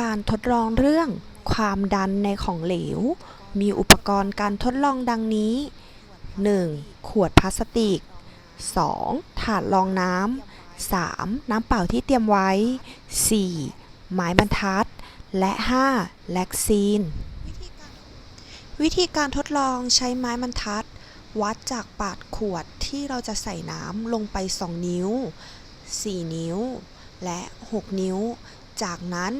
การทดลองเรื่อง ความดันในของเหลว มีอุปกรณ์การทดลองดังนี้ 1. ขวดพลาสติก 2. ถาดรองน้ำ 3. น้ำเปล่าที่เตรียมไว้ 4. ไม้บรรทัด และ 5. แล็กซีน วิธีการทดลองใช้ไม้บรรทัด วัดจากปาดขวดที่เราจะใส่น้ำลงไป 2 นิ้ว 4 นิ้ว และ 6 นิ้ว จากนั้น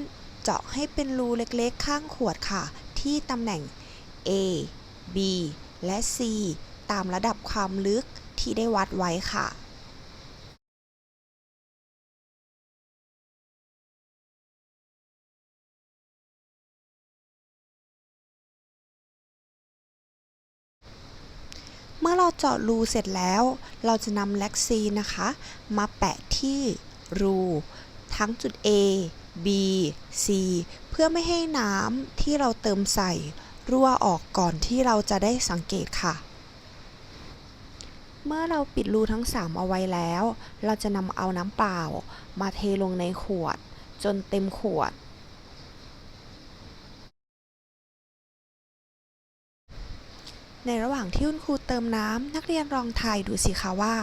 เจาะให้เป็นรูเล็กๆ ข้างขวดค่ะ ที่ตำแหน่ง A B และ C ตามระดับความลึกที่ได้วัดไว้ค่ะเมื่อเราเจาะรูเสร็จแล้ว เราจะนำแล็กซีนนะคะ มาแปะที่รู ทั้งจุด A B C เพื่อไม่ให้น้ำที่เราเติมใส่ รั่วออกก่อนที่เราจะได้สังเกตค่ะ เมื่อเราปิดรูทั้ง 3 เอาไว้แล้ว เราจะนำเอาน้ำเปล่า มาเทลงในขวด จนเต็มขวด ในระหว่างที่คุณครูเติมน้ำนักเรียนลองทายดูสิคะว่า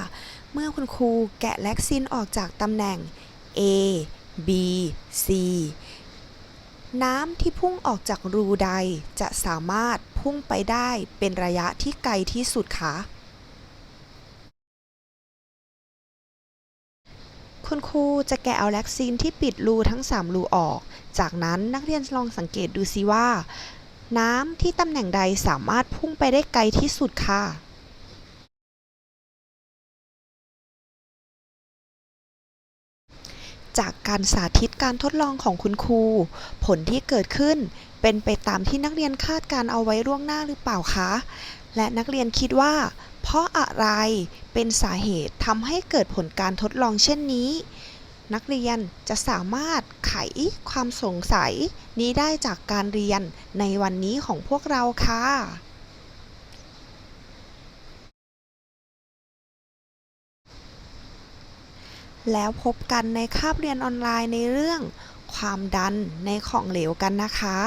เมื่อคุณครูแกะแล็กซินออกจากตำแหน่ง A B C น้ำที่พุ่งออกจากรูใดจะสามารถพุ่งไปได้เป็นระยะที่ไกลที่สุดคะคุณครูจะแกะเอาแล็กซีนที่ปิดรูทั้ง 3 รูออก จากนั้นนักเรียนลองสังเกตดูสิว่า น้ำที่ตำแหน่งใดสามารถพุ่งไปได้ไกลที่สุดค่ะ จากการสาธิตการทดลองของคุณครู ผลที่เกิดขึ้น เป็นไปตามที่นักเรียนคาดการเอาไว้ล่วงหน้าหรือเปล่าคะ และนักเรียนคิดว่า เพราะอะไรเป็นสาเหตุทำให้เกิดผลการทดลองเช่นนี้ นักเรียนจะสามารถไขความสงสัยนี้ได้จากการเรียนในวันนี้ของพวกเราค่ะ แล้วพบกันในคาบเรียนออนไลน์ในเรื่องความดันในของเหลวกันนะคะ